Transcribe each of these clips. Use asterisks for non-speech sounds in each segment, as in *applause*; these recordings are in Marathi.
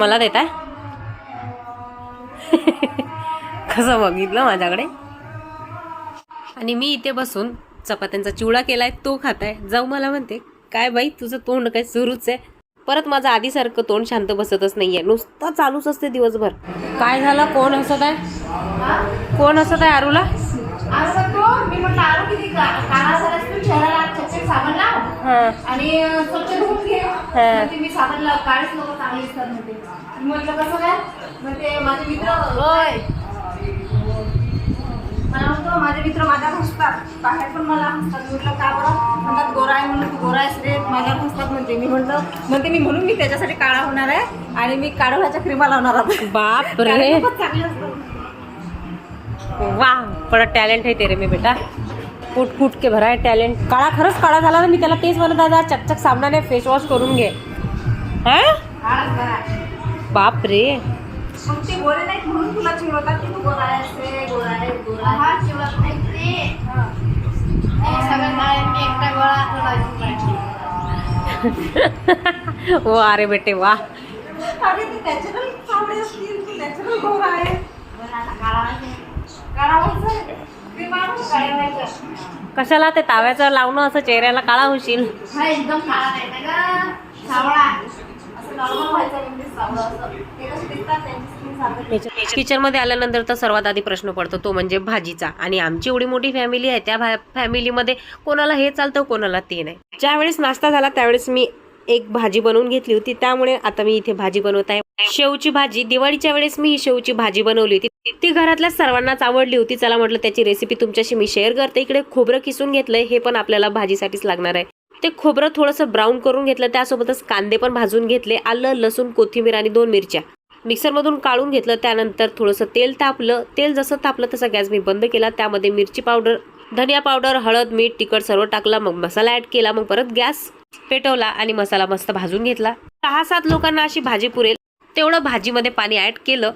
मला देताय कसं बघितलं माझ्याकडे? आणि मी इथे बसून चपात्यांचा चिवडा केलाय तो खाताय. जाऊ मला म्हणते काय बाई तुझं तोंड काय सुरूच आहे. परत माझं आधीसारखं तोंड शांत बसतच नाहीये. नुसतं चालूच असते दिवसभर. काय झालं? कोण हसत आहे? कोण हसत आहे आरूला किती काळा झालास तू चेहऱ्याला चकचक साबण लाव. आणि स्वच्छ धुवून घे. म्हणते मी साबण लाव काळेच लोक चांगले दिसतात म्हणते. म्हटलं कसं काय? म्हणते माझे मित्र होय. मला म्हणतो माझे मित्र माझ्यावर हसतात बाहेर पण मला हसतात. म्हटलं का बरं? म्हणतात गोरा आहे म्हणून तू गोरा आहेस रे. माझ्यावर हसतात म्हणते. मी म्हटलं म्हणते मी म्हणून मी त्याच्यासाठी काळा होणार आहे आणि मी काढवाच्या क्रीमा लावणार आहे. बाप रे. चांगले असतात. वाह बड़ा टॅलेंट आहे तेरे में बेटा. फूट फूट के भरा आहे टॅलेंट काळा खरंच काळा झाला ना मी त्याला तेच म्हणत दादा चकचक सामनाने फेस वॉश करून घे. हा. बाप रे मग ते गोरे नाहीत म्हणून तुला चिडवतात की तू गोरा आहेस रे गोरा आहे गोरा आहे हा चिडवत नाही ते. सगळं काय मी एकटा गोळा *laughs* वा रे बेटे वा अरे ते नॅचरल चावडे असतील तू नॅचरल गोरा आहे कशाला ते ताव्याचं लावणं असं चेहऱ्याला काळा होशील? हा व्हायचं म्हणजे आल्यानंतर तर सर्वात आधी प्रश्न पडतो तो म्हणजे भाजीचा. आणि आमची एवढी मोठी फॅमिली आहे त्या फॅमिलीमध्ये कोणाला हे चालतं कोणाला ते नाही. ज्यावेळेस नाश्ता झाला त्यावेळेस मी एक भाजी बनवून घेतली होती. त्यामुळे आता मी इथे भाजी बनवत आहे. शेवची भाजी. दिवाळीच्या वेळेस मी ही शेवची भाजी बनवली होती. ती घरातल्या सर्वांनाच आवडली होती. चला म्हटलं त्याची रेसिपी तुमच्याशी मी शेअर करते. इकडे खोबरं किसून घेतलंय. हे पण आपल्याला भाजीसाठीच लागणार आहे. ते खोबरं थोडंसं ब्राऊन करून घेतलं. त्यासोबतच कांदे पण भाजून घेतले. आलं लसूण कोथिंबीर आणि दोन मिरच्या. मिक्सरमधून काढून घेतलं. त्यानंतर थोडंसं तेल तापलं. तेल जसं तापलं तसा गॅस मी बंद केला. त्यामध्ये मिरची पावडर धनिया पावडर हळद मीठ तिखट सर्व टाकला. मग मसाला ऍड केला. मग परत गॅस पेटवला आणि मसाला मस्त भाजून घेतला. सहा सात लोकांना अशी भाजी पुरेल. तेवढं भाजीमध्ये पाणी ऍड केलं.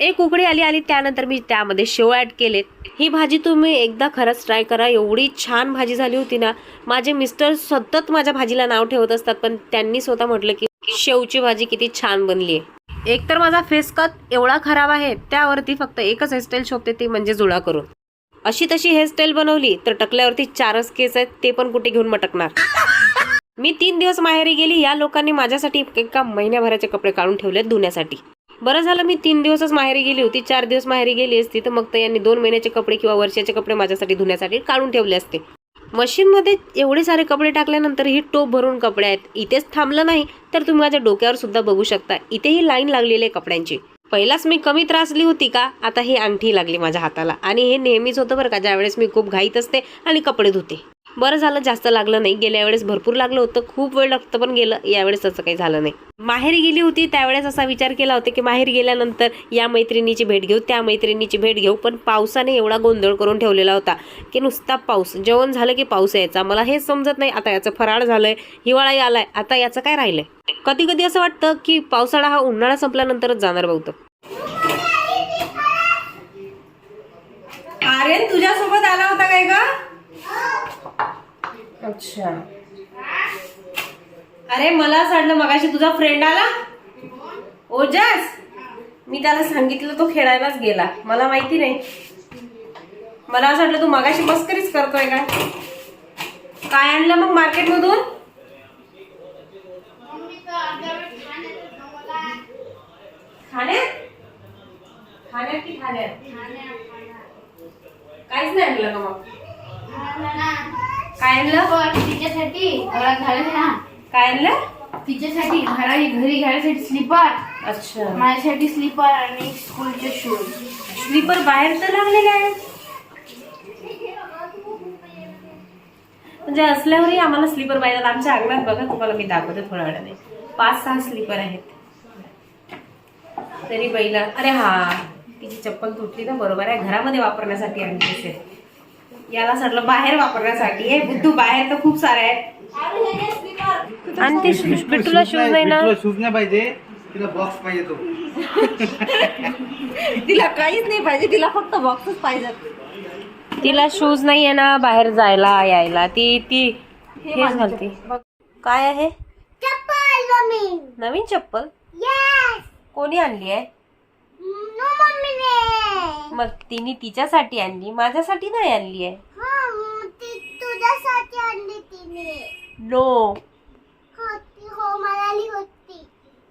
एक उकडी आली आणि त्यानंतर मी त्यामध्ये शेव ऍड केले. ही भाजी तुम्ही एकदा खरंच ट्राय करा. एवढी छान भाजी झाली होती ना माझे मिस्टर सतत माझ्या भाजीला नाव ठेवत असतात पण त्यांनी स्वतः म्हटलं की शेवची भाजी किती छान बनली आहे एक तर माझा फेस कट एवढा खराब आहे त्यावरती फक्त एकच हेअरस्टाईल शोभते ती म्हणजे जुळा करून. अशी तशी हेअरस्टाईल बनवली तर टकल्यावरती चारच केस आहेत ते पण कुठे घेऊन मटकणार? मी तीन दिवस माहेरी गेली या लोकांनी माझ्यासाठी एका महिन्याभराचे कपडे काढून ठेवले धुण्यासाठी. बरं झालं मी तीन दिवसच माहेरी गेली होती चार दिवस माहेरी गेली असती तर मग तर यांनी दोन महिन्याचे कपडे किंवा वर्षाचे कपडे माझ्यासाठी धुण्यासाठी काढून ठेवले असते. मशीनमध्ये एवढे सारे कपडे टाकल्यानंतर ही टोप भरून कपडे आहेत. इथेच थांबलं नाही तर तुम्ही माझ्या डोक्यावर सुद्धा बघू शकता. इथेही लाईन लागलेली आहे कपड्यांची. पहिलाच मी कमी त्रासली होती का? आता ही अंगठी लागली माझ्या हाताला. आणि हे नेहमीच होतं बरं का ज्यावेळेस मी खूप घाईत असते आणि कपडे धुते. बरं झालं जास्त लागलं नाही. गेल्या वेळेस भरपूर लागलं होतं. खूप वेळ लागतं पण गेलं. यावेळेस तसं काही झालं नाही. माहेरी गेली होती त्यावेळेस असा विचार केला होता की माहेर गेल्यानंतर या मैत्रिणीची भेट घेऊ त्या मैत्रिणीची भेट घेऊ पण पावसाने एवढा गोंधळ करून ठेवलेला होता की नुसता पाऊस. जेवण झालं की पाऊस यायचा. मला हे समजत नाही. आता याचं फराळ झालंय हिवाळाही आलाय. आता याचं काय राहिलंय? कधी कधी असं वाटतं की पावसाळा हा उन्हाळा संपल्यानंतरच जाणार बहुतं आर्यन तुझ्यासोबत आला होता काय का अच्छा. अरे मला असं वाटलं मगाशी तुझा फ्रेंड आला. ओजस मी त्याला सांगितलं तो खेळायलाच गेला. मला माहिती नाही. मला असं वाटलं तू मगाशी मस्करीच करतोय काय काय आणलं मग मार्केट मधून खाण्यात? खाण्यात की खाण्यात काहीच नाही आणलं का मग? काय आणलं तिच्यासाठी घरात घालायला ना. काय आणलं तिच्यासाठी घरा घरी घालायसाठी स्लीपर. अच्छा. माझ्यासाठी स्लीपर आणि स्कूलचे शूज. स्लीपर बाहेर तर लागलेले आहेत. म्हणजे असल्यावरही आम्हाला स्लीपर पाहिजे. आमच्या अंगणात बघा तुम्हाला मी दाखवते थोड्या वेळाने. पाच सहा स्लीपर आहेत. तरी बैला अरे हा तिची चप्पल तुटली ना बरोबर आहे. घरामध्ये वापरण्यासाठी आणली असेल याला सडलं बाहेर वापरण्यासाठी. हे बुद्धू बाहेर तर खूप सारे आहेत. आणि ते बिट्टूला शूज नाही ना? तुला शूज नाही पाहिजे तिला बॉक्स पाहिजे तो. *laughs* तिला काहीच नाही पाहिजे तिला फक्त बॉक्सच पाहिजे तिला शूज नाही आहे ना बाहेर जायला यायला. ती ती हे घालते. काय आहे? नवीन चप्पल? कोणी आणली आहे? मग तिने तिच्यासाठी आणली माझ्यासाठी नाही आणली आहे. हा मग ती तुझ्यासाठी आणली तिने. नो हा ती हो म्हणाली होती.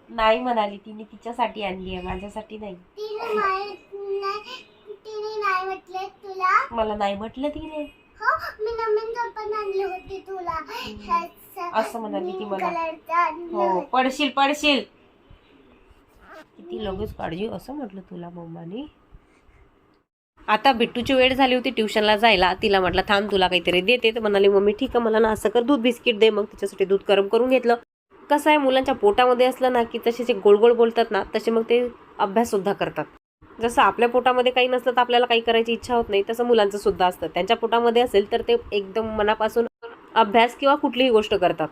नाही म्हणाली तिने तिच्यासाठी आणली आहे माझ्यासाठी नाही. तिने माहीत नाही तिने नाही म्हटले तुला. मला नाही म्हटलं तिने. हो मी नवीन पण आणली होती तुला. ह्याचं असं म्हणाली ती मला. आणलं हो होतं. पडशील पडशील. किती लगेच काळजी असं म्हटलं तुला मम्माने. आता बिट्टूची वेळ झाली होती ट्युशनला जायला. तिला म्हटलं थांब तुला काहीतरी देते. तर म्हणाली मम्मी ठीक आहे मला ना असं कर दूध बिस्किट दे. मग तिच्यासाठी दूध गरम करून घेतलं. कसं आहे मुलांच्या पोटामध्ये असलं ना की तसे जे गोड गोड बोलतात ना तसे मग ते अभ्यास सुद्धा करतात. जसं आपल्या पोटामध्ये काही नसलं तर आपल्याला काही करायची इच्छा होत नाही तसं मुलांचं सुद्धा असतं. त्यांच्या पोटामध्ये असेल तर ते एकदम मनापासून अभ्यास किंवा कुठलीही गोष्ट करतात.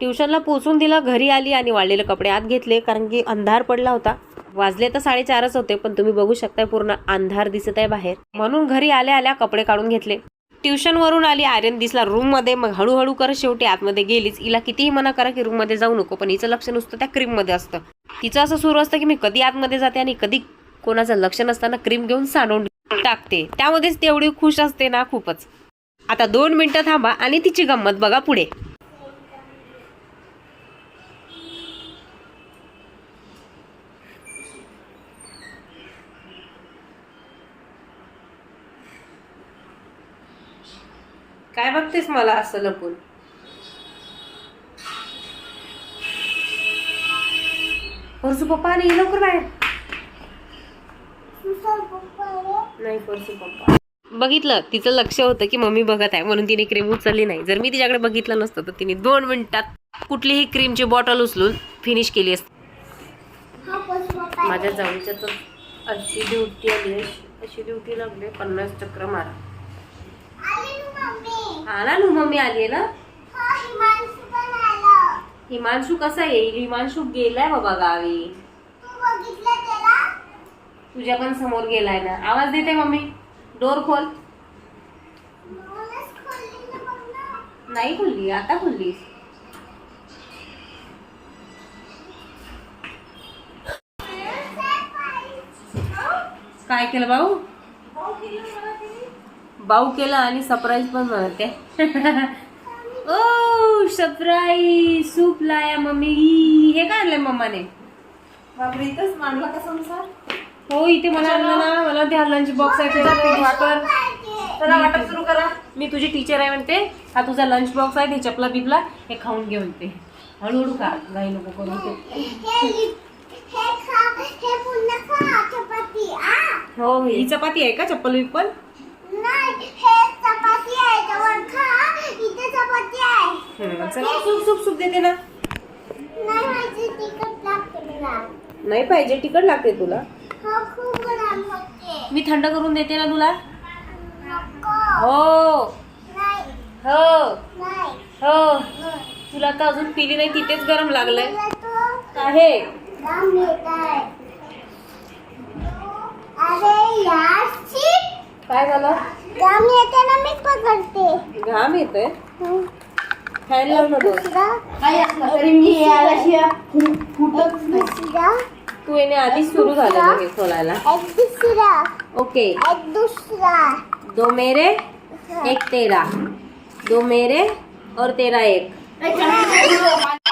ट्युशनला पोचून दिलं घरी आली आणि वाळलेले कपडे आत घेतले कारण की अंधार पडला होता. वाजले तर साडेचारच होते पण तुम्ही बघू शकताय पूर्ण अंधार दिसत आहे बाहेर. म्हणून घरी आल्या आल्या कपडे काढून घेतले. ट्युशन वरून आली आर्यन दिसला रूममध्ये मग हळूहळू कर शेवटी आतमध्ये गेलीच. हिला कितीही मना करा की रूममध्ये जाऊ नको पण हिचं लक्ष नुसतं त्या क्रीममध्ये असतं. तिचं असं सुरू असतं की मी कधी आतमध्ये जाते आणि कधी कोणाचं लक्ष नसताना क्रीम घेऊन सांडून टाकते. त्यामध्येच तेवढी खुश असते ना खूपच. आता दोन मिनिटं थांबा आणि तिची गंमत बघा पुढे. काय बघतेस मला असं लपून? परसू पप्पा आणि लवकर बाहेर. नाही परसू पप्पा. बघितलं तिचं लक्ष होतं की मम्मी बघत आहे म्हणून तिने क्रीम उचलली नाही. जर मी तिच्याकडे बघितलं नसतं तर तिने दोन मिनिटात कुठलीही क्रीमची बॉटल उचलून फिनिश केली असते. माझ्या जाऊच्या तर अशी ड्युटी आली अशी ड्युटी लागली पन्नास चक्र मारा. आली ना मम्मी आला ना? हा हिमांशू कसा येईल? हिमांशू गेलाय बाबा गावी. तुझ्या पण समोर गेलाय ना. आवाज देते मम्मी. डोर खोल. खोलली नाही खुलली आता खुललीस. काय केलं भाऊ? भाऊ केलं आणि सरप्राईज पण म्हणते ओ सरप्राईज सूप लाया मम्मी. हे काय आणलंय मम्माने? बापरे इथंच मांडला का संसार हो इथे मला आणलं ना. मला ते लंच बॉक्स आहे तुझा पीठ वापर चला वाटप सुरू करा. मी तुझी टीचर आहे म्हणते. हा तुझा लंच बॉक्स आहे ते चपला बिपला हे खाऊन घे म्हणते. हळूहळू खा. घाई नको करू ते. हे हे हे चपाती. आ? हो ही चपाती आहे का? चप्पल बिप्पल नाही हे चपाती आहे त्यावर खा इथे चपाती आहे हम्म, चला. सूप सूप सूप देते ना. नाही पाहिजे तिकट लागते तुला. हो खूप गरम होते. मी थंड करून देते ना तुला. हो. नाही. हो. नाही. हो. तुला तर अजून पिली नाही तिथेच गरम लागलंय. आहे. येत काय झालं? घाम येते ना मी पकडते. घाम दुसरा तू येणे आधीच सुरू झालं लगे खोलायला ओके. दो मेरे एक तेरा. दो मेरे और तेरा एक.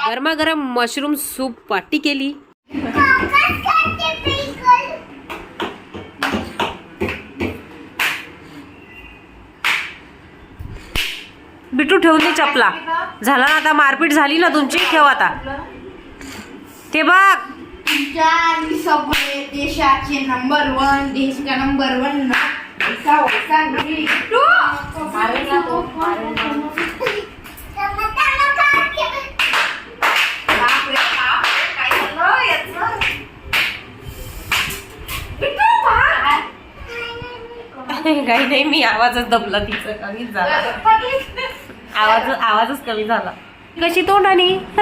गरमागरम मशरूम सूप पार्टी केली. बिटू ठेवून दे चपला. झाला ना आता? मारपीट झाली ना तुमची? ठेव आता. ते बघ. देशाचे नंबर वन देश का नंबर वन. काही नाही मी आवाजच दबला तिचं. कमीच झाला. आवाज आवाजच कमी झाला. कशी तोंडानी *laughs*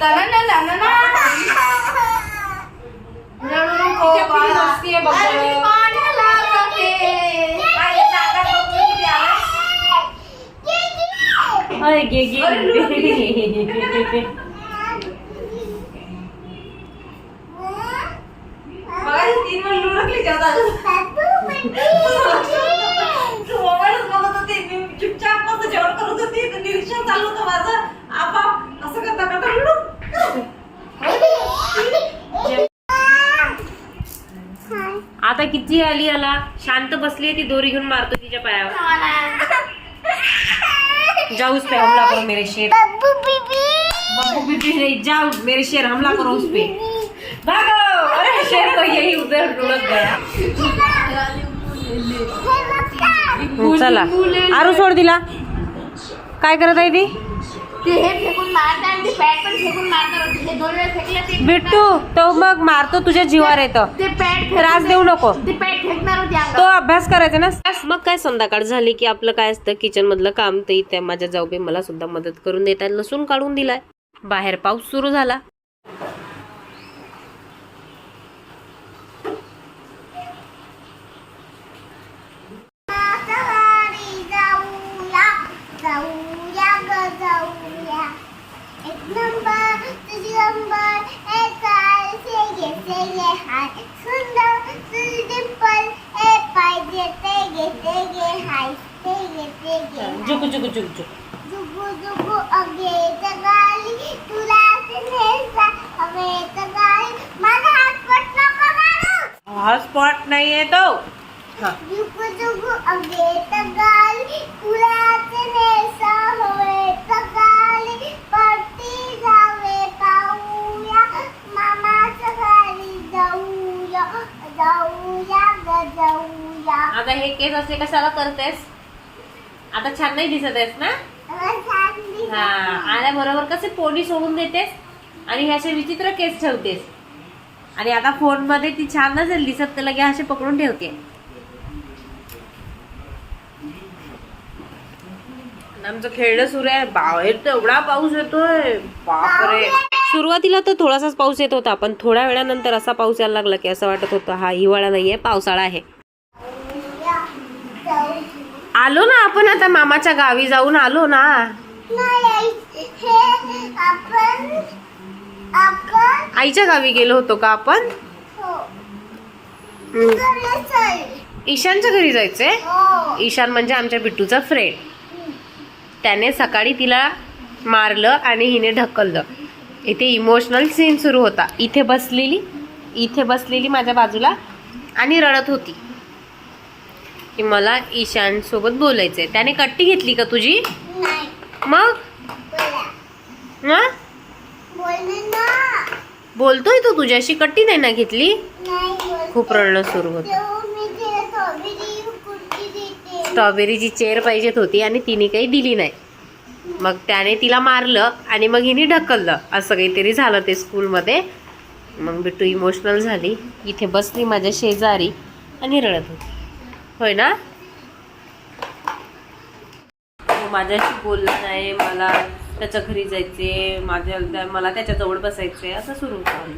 चला ना, ना, ना, ना. रडू नको, बाळा. अरे मी पाण्याला जाते. काय जागा बघू किती आला? अय, घे, घे, अरे, लुडो घे. बघा तीन वेळ लुडकली जेवतात तू मोबाईलच बघत होती मी चुपचाप मस्त जेवण करत होती तर निरीक्षण चालू होतं माझं आपाप असं करता करता लुडू किती आली आला शांत बसली ती दोरी घेऊन मारतो तिच्या पायावर. जाओ उस पे हमला करो मेरे शेर. बब्बू बीबी बब्बू बीबी नहीं जाओ मेरे शेर हमला करो उस पे भागो! अरे शेर तो यही उधर लुढ़क गया. चला. आरू सोड दिला काय करत आहे ती? ते हे फेकून मारतात आणि ते पॅड पण फेकून मारतात हे दोन वेळा फेकले ते बिट्टू तो मग मारतो तुझ्या जीवावर येतं. ते पॅड त्रास देऊ नको. ते पॅड फेकणार होते तो अंगावर अभ्यास करायचा ना. मग काय संध्याकाळ झाली की आपलं काय असतं? किचन मधलं काम ते त्या माझ्या जाऊबे मला सुद्धा मदत करून देतात. लसूण काढून दिलाय. बाहेर पाऊस सुरू झाला. जावे पाऊया मामाच्या घरी जाऊया जाऊया ग जाऊया. आता हे केस असे कशाला करतेस? आता छान नाही दिसत आहेस ना? हा आल्याबरोबर कसे पोनी सोडून देतेस आणि हे असे विचित्र केस ठेवतेस. आणि आता फोनमध्ये ती छान नसेल दिसत तर लगे असे पकडून ठेवते. आणि आमचं खेळणं सुरू आहे. बाहेर तर एवढा पाऊस येतोय. बापरे. सुरुवातीला तर थोडासाच पाऊस येत होता पण थोड्या वेळानंतर असा पाऊस यायला लागला की असं वाटत होतं हा हिवाळा नाहीये पावसाळा आहे. आलो ना आपण आता मामाच्या गावी जाऊन आलो ना. आईच्या गावी गेलो होतो का आपण? हो. ईशानच्या घरी जायचंय? हो. ईशान म्हणजे आमच्या बिट्टूचा फ्रेंड त्याने सकाळी तिला मारलं आणि हिने ढकललं. इथे इमोशनल सीन सुरू होता. इथे बसलेली इथे बसलेली माझ्या बाजूला आणि रडत होती. की मला ईशान सोबत बोलायचंय. त्याने कट्टी घेतली का तुझी? नाही. मग? हा? बोलतोय तो तुझ्याशी? कट्टी नाही ना घेतली. खूप रडणं सुरू होतं. स्ट्रॉबेरीची चेअर पाहिजेत होती आणि तिने काही दिली नाही. मग त्याने तिला मारलं आणि मग हिने ढकललं. असं काहीतरी झालं ते स्कूलमध्ये. मग बिट्टू इमोशनल झाली. इथे बसली माझ्या शेजारी आणि रडत होती. होय ना? हो, माझ्याशी बोलला नाही मला त्याच्या घरी जायचे माझ्या मला त्याच्याजवळ बसायचे असं सुरू होतं.